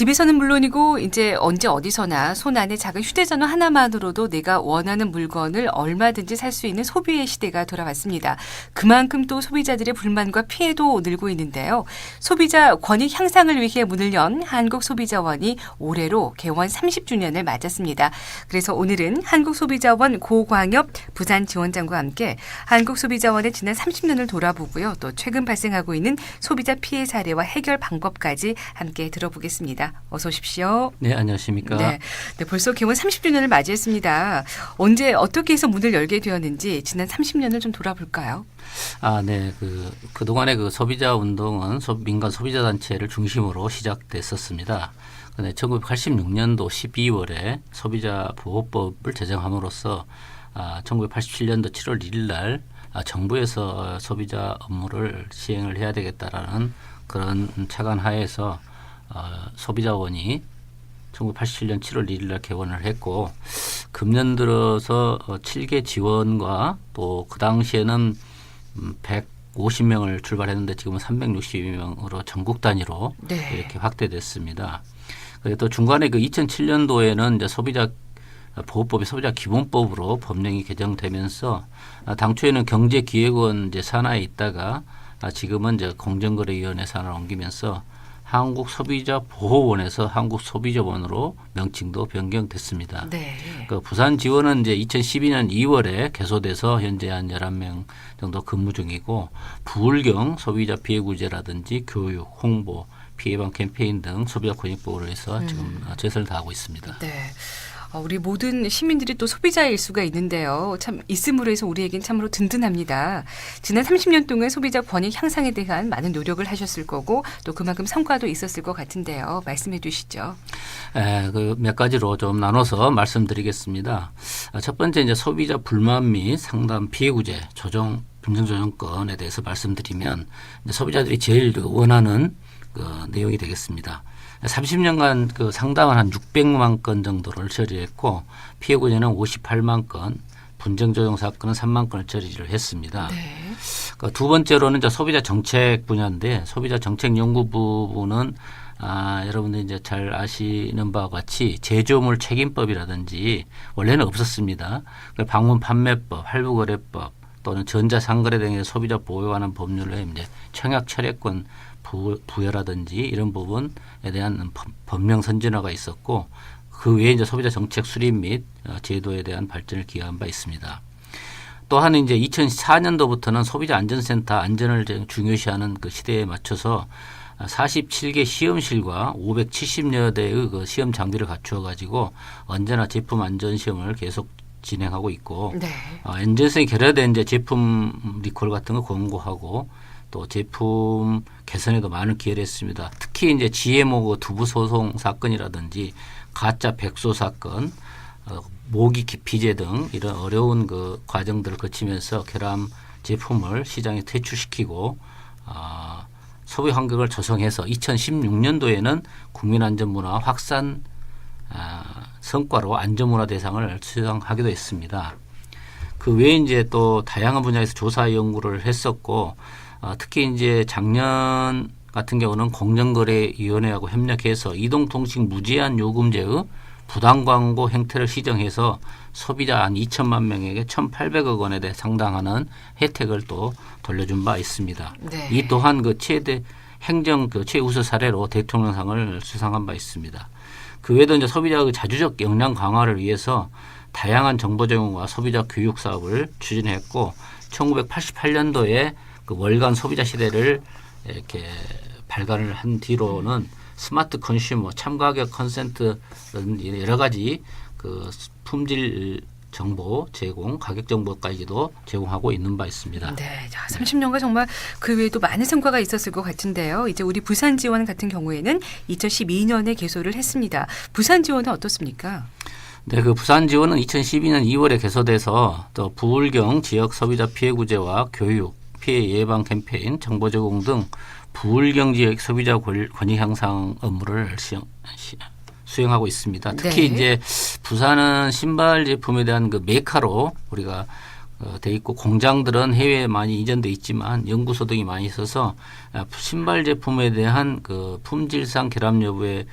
집에서는 물론이고 이제 언제 어디서나 손 안에 작은 휴대전화 하나만으로도 내가 원하는 물건을 얼마든지 살 수 있는 소비의 시대가 돌아왔습니다. 그만큼 또 소비자들의 불만과 피해도 늘고 있는데요. 소비자 권익 향상을 위해 문을 연 한국소비자원이 올해로 개원 30주년을 맞았습니다. 그래서 오늘은 한국소비자원 고광엽 부산 지원장과 함께 한국소비자원의 지난 30년을 돌아보고요. 또 최근 발생하고 있는 소비자 피해 사례와 해결 방법까지 함께 들어보겠습니다. 어서 오십시오. 네, 안녕하십니까. 네. 네, 벌써 개원 30주년을 맞이했습니다. 언제 어떻게 해서 문을 열게 되었는지 지난 30년을 좀 돌아볼까요? 아, 네. 그, 그동안의 그 소비자 운동은 소, 민간 소비자 단체를 중심으로 시작됐었습니다. 근데 1986년도 12월에 소비자 보호법을 제정함으로써 아, 1987년도 7월 1일 날 아, 정부에서 소비자 업무를 시행을 해야 되겠다라는 그런 차관 하에서 어, 소비자원이 1987년 7월 1일 날 개원을 했고 금년 들어서 어, 7개 지원과 또 그 당시에는 음, 150명을 출발했는데 지금은 362명으로 전국 단위로 네. 이렇게 확대됐습니다. 그리고 또 중간에 그 2007년도에는 이제 소비자 보호법이 소비자 기본법으로 법령이 개정되면서 아, 당초에는 경제기획원 이제 산하에 있다가 아, 지금은 이제 공정거래위원회 산하로 옮기면서 한국소비자보호원에서 한국소비자원으로 명칭도 변경됐습니다. 네. 그 부산 지원은 이제 2012년 2월에 개소돼서 현재 한 11명 정도 근무 중이고 부울경 소비자 피해 구제라든지 교육, 홍보, 피해방 캠페인 등 소비자 권익 보호를 위해서 지금 최선을 다하고 있습니다. 네. 어, 우리 모든 시민들이 또 소비자일 수가 있는데요. 참 있음으로 해서 우리에겐 참으로 든든합니다. 지난 30년 동안 소비자 권익 향상에 대한 많은 노력을 하셨을 거고 또 그만큼 성과도 있었을 것 같은데요. 말씀해 주시죠. 에, 그 몇 가지로 좀 나눠서 말씀드리겠습니다. 아, 첫 번째 이제 소비자 불만 및 상담 피해 구제 조정 분쟁 조정권에 대해서 말씀드리면 소비자들이 제일 그 원하는 그 내용이 되겠습니다. 30년간 그 상담을 한 600만 건 정도를 처리했고 피해 구제는 58만 건, 분쟁 조정 사건은 3만 건을 처리를 했습니다. 네. 그두 번째로는 이제 소비자 정책 분야인데 소비자 정책 연구부는 아, 여러분들 이제 잘 아시는 바와 같이 제조물 책임법이라든지 원래는 없었습니다. 그 방문 판매법, 할부 거래법 또는 전자상거래 등의 소비자 보호에 관한 법률에 이제 청약 철회권 부, 부여라든지 이런 부분에 대한 법- 법령 선진화가 있었고 그 외에 이제 소비자 정책 수립 및 어, 제도에 대한 발전을 기여한 바 있습니다. 또한 이제 2004년도부터는 소비자 안전센터 안전을 중요시하는 그 시대에 맞춰서 47개 시험실과 570여 대의 그 시험 장비를 갖추어 가지고 언제나 제품 안전 시험을 계속 진행하고 있고 네. 어, 안전성이 결여된 이제 제품 리콜 같은 거 권고하고 또 제품 개선에도 많은 기여를 했습니다. 특히 이제 GMO 그 두부 소송 사건이라든지 가짜 백소 사건, 어, 모기 기피제 등 이런 어려운 그 과정들을 거치면서 결함 제품을 시장에 퇴출시키고 어, 소비 환경을 조성해서 2016년도에는 국민안전문화 확산 아, 성과로 안전문화 대상을 수상하기도 했습니다. 그 외에 이제 또 다양한 분야에서 조사 연구를 했었고 어, 특히 이제 작년 같은 경우는 공정거래위원회하고 협력해서 이동통신 무제한 요금제의 부당 광고 행태를 시정해서 소비자 한 2천만 명에게 1,800억 원에 대해 상당하는 혜택을 또 돌려준 바 있습니다. 네. 이 또한 그 최대 행정 그 최우수 사례로 대통령상을 수상한 바 있습니다. 그 외에도 이제 소비자의 자주적 역량 강화를 위해서 다양한 정보 제공과 소비자 교육 사업을 추진했고 1988년도에 그 월간 소비자 시대를 이렇게 발간을 한 뒤로는 스마트 컨슈머, 참가격 컨센트 등 여러 가지 그 품질 정보 제공, 가격 정보까지도 제공하고 있는 바 있습니다. 네, 자, 30년간 정말 그 외에도 많은 성과가 있었을 것 같은데요. 이제 우리 부산 지원 같은 경우에는 2012년에 개소를 했습니다. 부산 지원은 어떻습니까? 네, 그 부산 지원은 2012년 2월에 개소돼서 또 부울경 지역 소비자 피해 구제와 교육, 피해 예방 캠페인, 정보 제공 등 부울경 지역 소비자 권- 권익 향상 업무를 시행, 시- 수행하고 있습니다. 특히 네. 이제 부산은 신발 제품에 대한 그 메카로 우리가 어, 돼 있고 공장들은 해외에 많이 이전돼 있지만 연구소 등이 많이 있어서 아, 신발 제품에 대한 그 품질상 결함 여부에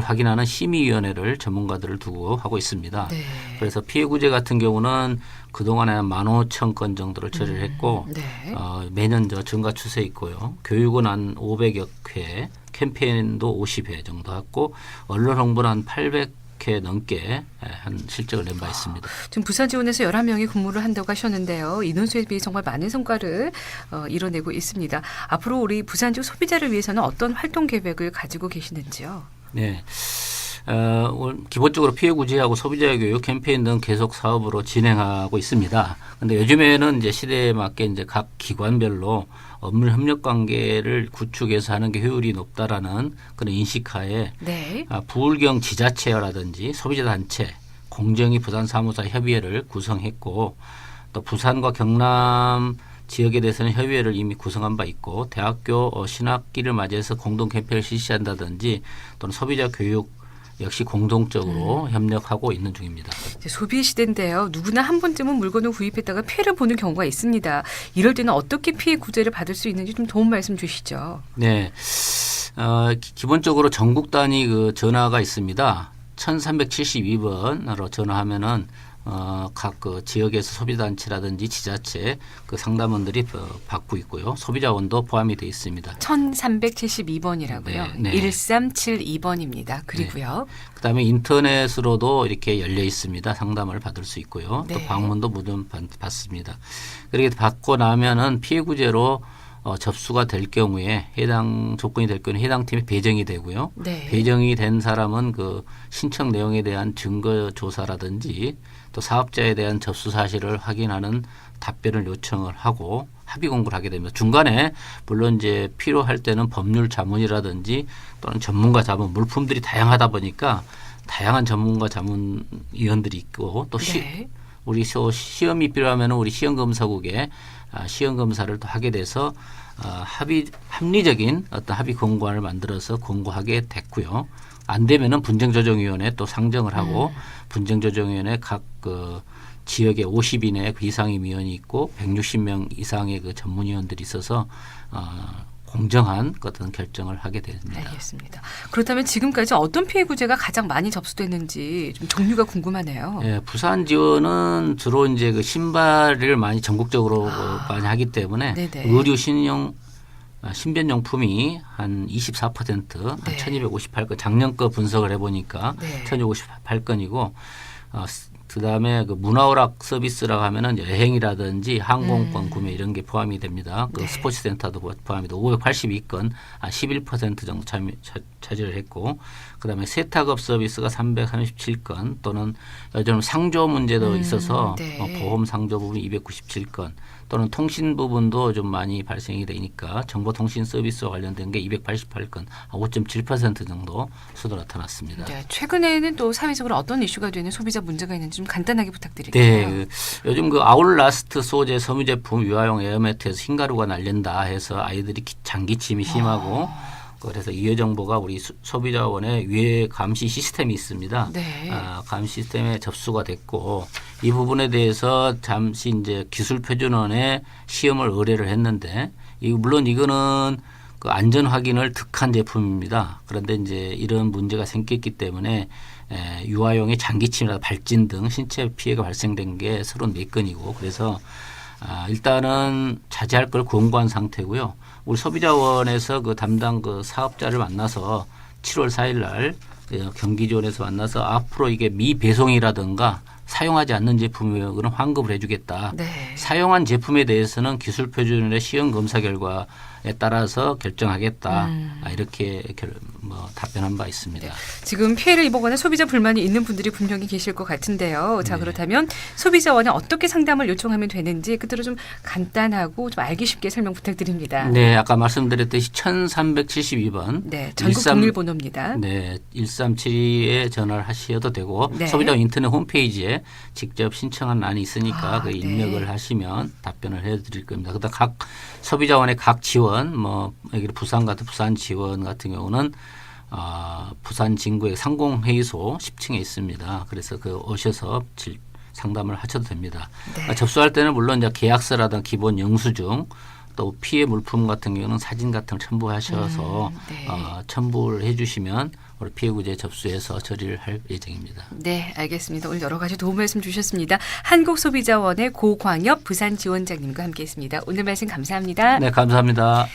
확인하는 심의위원회를 전문가들을 두고 하고 있습니다. 네. 그래서 피해 구제 같은 경우는 그동안에 한 15,000건 정도를 처리를 했고 네. 어, 매년 저 증가 추세 있고요. 교육은 한 500여 회, 캠페인도 50회 정도 했고 언론 홍보는 한 800회 넘게 예, 한 실적을 낸 바 있습니다. 지금 부산 지원에서 11명이 근무를 한다고 하셨는데요. 인원수에 비해 정말 많은 성과를 어, 이뤄내고 있습니다. 앞으로 우리 부산 지역 소비자를 위해서는 어떤 활동 계획을 가지고 계시는지요? 네. 어, 올- 기본적으로 피해 구제하고 소비자 교육 캠페인 등 계속 사업으로 진행하고 있습니다. 근데 요즘에는 이제 시대에 맞게 이제 각 기관별로 업무 협력 관계를 구축해서 하는 게 효율이 높다라는 그런 인식하에 네. 아, 부울경 지자체라든지 소비자 단체, 공정위 부산 사무사 협의회를 구성했고 또 부산과 경남 지역에 대해서는 협의회를 이미 구성한 바 있고 대학교 어, 신학기를 맞이해서 공동 캠페인을 실시한다든지 또는 소비자 교육 역시 공동적으로 협력하고 있는 중입니다. 소비의 시대인데요. 누구나 한 번쯤은 물건을 구입했다가 피해를 보는 경우가 있습니다. 이럴 때는 어떻게 피해 구제를 받을 수 있는지 좀 도움 말씀 주시죠. 네. 어, 기- 기본적으로 전국 단위 그 전화가 있습니다. 1372번으로 전화하면은 어, 각그 지역에서 소비단체라든지 지자체 그 상담원들이 어, 받고 있고요. 소비자원도 포함이 되어 있습니다. 1372번이라고요. 네, 네. 1372번입니다. 그리고요. 그다음에 인터넷으로도 이렇게 열려 있습니다. 상담을 받을 수 있고요. 또 네. 방문도 무전 받- 받습니다. 그렇게 받고 나면은 피해 구제로 어, 접수가 될 경우에 해당 조건이 될 경우에 해당 팀에 배정이 되고요. 네. 배정이 된 사람은 그 신청 내용에 대한 증거 조사라든지 또 사업자에 대한 접수 사실을 확인하는 답변을 요청을 하고 합의 공고를 하게 됩니다. 중간에 물론 이제 필요할 때는 법률 자문이라든지 또는 전문가 자문 물품들이 다양하다 보니까 다양한 전문가 자문 위원들이 있고 또 시, 네. 우리 시- 시험이 필요하면 우리 시험검사국에 아, 시험 검사를 또 하게 돼서 어, 합의 합리적인 어떤 합의 공고안을 만들어서 공고하게 됐고요. 안 되면은 분쟁조정위원회 또 상정을 하고 분쟁조정위원회 각그 지역에 50인의 그 이상의 위원이 있고 160명 이상의 그 전문위원들이 있어서 어, 공정한 그 어떤 결정을 하게 됩니다. 알겠습니다. 그렇다면 지금까지 어떤 피해 구제가 가장 많이 접수됐는지 좀 종류가 궁금하네요. 예, 부산 지원은 주로 이제 그 신발을 많이 전국적으로 아. 많이 하기 때문에 네네. 의류 신용 아, 신변 용품이 한 24%, 한 네. 1,258건 작년 거 분석을 해 보니까 네. 1,258건이고 어, 그다음에 그 문화오락 서비스라고 하면은 여행이라든지 항공권 구매 이런 게 포함이 됩니다. 그 음. 네. 스포츠 센터도 포함이 돼 582건 한 11% 정도 참여, 차, 차지를 했고 그다음에 세탁업 서비스가 337건 또는 요즘 상조 문제도 음, 있어서 네. 어, 보험 상조 부분 297건 또는 통신 부분도 좀 많이 발생이 되니까 정보통신 서비스와 관련된 게 288건, 5.7% 정도 수도 나타났습니다. 네, 최근에는 또 사회적으로 어떤 이슈가 되는 소비자 문제가 있는지 좀 간단하게 부탁드릴게요. 네, 그 요즘 그 아울라스트 소재 섬유 제품 유아용 에어매트에서 흰가루가 날린다 해서 아이들이 기- 장기침이 심하고 그래서 이해 정보가 우리 수- 소비자원의 위해 감시 시스템이 있습니다. 네. 아, 감시 시스템에 접수가 됐고 이 부분에 대해서 잠시 이제 기술표준원에 시험을 의뢰를 했는데 이 물론 이거는 그 안전 확인을 득한 제품입니다. 그런데 이제 이런 문제가 생겼기 때문에 에, 유아용의 장기침이나 발진 등 신체 피해가 발생된 게 34건이고 그래서 아, 일단은 자제할 걸 권고한 상태고요. 우리 소비자원에서 그 담당 그 사업자를 만나서 7월 4일 날 어, 경기지원에서 만나서 앞으로 이게 미배송이라든가 사용하지 않는 제품이면 환급을 해주겠다. 네. 사용한 제품에 대해서는 기술 표준의 시험 검사 결과에 따라서 결정하겠다. 음. 아, 이렇게 결, 뭐 답변한 바 있습니다. 지금 피해를 입어거나 소비자 불만이 있는 분들이 분명히 계실 것 같은데요. 자, 네. 그렇다면 소비자원에 어떻게 상담을 요청하면 되는지 그대로 좀 간단하고 좀 알기 쉽게 설명 부탁드립니다. 네, 아까 말씀드렸듯이 1372번 네, 전국 13 동일번호입니다. 네, 1372에 전화를 하셔도 되고 네. 소비자 인터넷 홈페이지에 직접 신청한 안이 있으니까 아, 그 네. 입력을 하시면 답변을 해드릴 겁니다. 그다음 각 소비자원의 각 지원, 뭐 여기 부산 같은 부산 지원 같은 경우는 어, 부산 진구의 상공회의소 10층에 있습니다. 그래서 그 오셔서 질, 상담을 하셔도 됩니다. 네. 아, 접수할 때는 물론 이제 계약서라든 기본 영수증 또 피해 물품 같은 경우는 사진 같은 걸 첨부하셔서 음, 네. 어, 첨부를 해주시면 우리 피해구제 접수해서 처리를 할 예정입니다. 네, 알겠습니다. 오늘 여러 가지 도움 말씀 주셨습니다. 한국소비자원의 고광엽 부산 지원장님과 함께했습니다. 오늘 말씀 감사합니다. 네, 감사합니다.